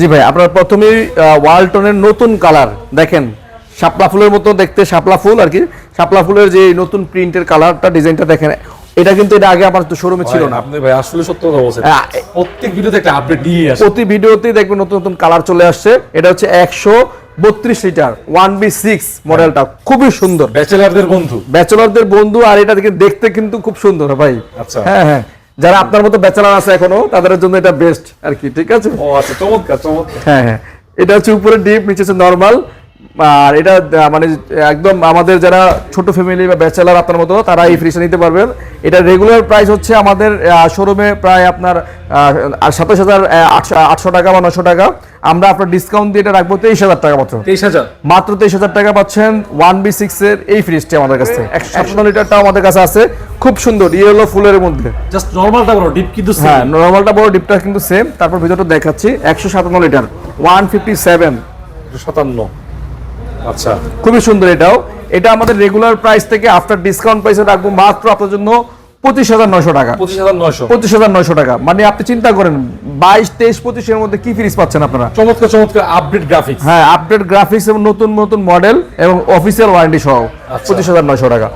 জি ভাই আপনার প্রথমেই ওয়ালটনের নতুন কালার দেখেন। শাপলা ফুলের মতো দেখতে শাপলা ফুল আর কি। শাপলা ফুলের যে নতুন প্রিন্টের কালারটা ডিজাইনটা দেখেন এটা কিন্তু এটা আগে আমার তো শোরুমে ছিল না। আপনি ভাই আসলে সত্য কথা বলছেন। হ্যাঁ, প্রত্যেক ভিডিওতে একটা আপডেট দিয়ে আসে প্রতি ভিডিওতেই দেখবেন নতুন নতুন কালার চলে আসছে। এটা হচ্ছে একশো বত্রিশ লিটার ওয়ান বি সিক্স মডেলটা খুবই সুন্দর। ব্যাচেলারদের বন্ধু। ব্যাচেলরদের বন্ধু আর এটা দেখতে কিন্তু খুব সুন্দর ভাই। আচ্ছা। হ্যাঁ হ্যাঁ। যারা আপনার মতো ব্যাচেলার আছে এখনও তাদের জন্য এটা বেস্ট আর কি ঠিক আছে? ও আচ্ছা চমৎকার চমৎকার। হ্যাঁ হ্যাঁ। এটা হচ্ছে উপরে ডিপ নিচে হচ্ছে নর্মাল আর এটা মানে একদম আমাদের যারা ছোট ফ্যামিলি বা ব্যাচেলার আপনার মতো তারা এই ফ্রিজটা নিতে পারবেন। এটা রেগুলার প্রাইস হচ্ছে আমাদের শোরুমে প্রায় আপনার সাতাশ হাজার আটশো টাকা বা নশো টাকা। আমরা আপনার ডিসকাউন্ট দিয়ে এটা রাখব তেইশ হাজার টাকা মাত্র। তেইশ হাজার? মাত্র তেইশ হাজার টাকা পাচ্ছেন ওয়ান বি সিক্স এর এই ফ্রিজটি আমাদের কাছে একশো লিটারটাও আমাদের কাছে আছে। খুব সুন্দর ইয়েলো ফুলের মধ্যে। জাস্ট নর্মালটা বড় ডিপ কিন্তু। হ্যাঁ নর্মালটা বড় ডিপটা কিন্তু সেম তারপর ভিতরটা দেখাচ্ছি একশো সাতান্ন লিটার ওয়ান ফিফটি সেভেন সাতান্ন। আচ্ছা খুবই সুন্দর এটাও। এটা আমাদের রেগুলার প্রাইস থেকে আফটার ডিসকাউন্ট প্রাইসে রাখব মাত্র আপনার জন্য পঁচিশ হাজার নয়শো টাকা। পঁচিশ হাজার নয়শো। টাকা। মানে আপনি চিন্তা করেন বাইশ তেইশ পঁচিশের মধ্যে কি ফ্রিজ পাচ্ছেন আপনারা? চমৎকার চমৎকার আপডেট গ্রাফিক্স হ্যাঁ আপডেট গ্রাফিক্স এবং নতুন নতুন মডেল এবং অফিসিয়াল ওয়ারেন্টি সহ আচ্ছা। পঁচিশ হাজার নয়শো টাকা।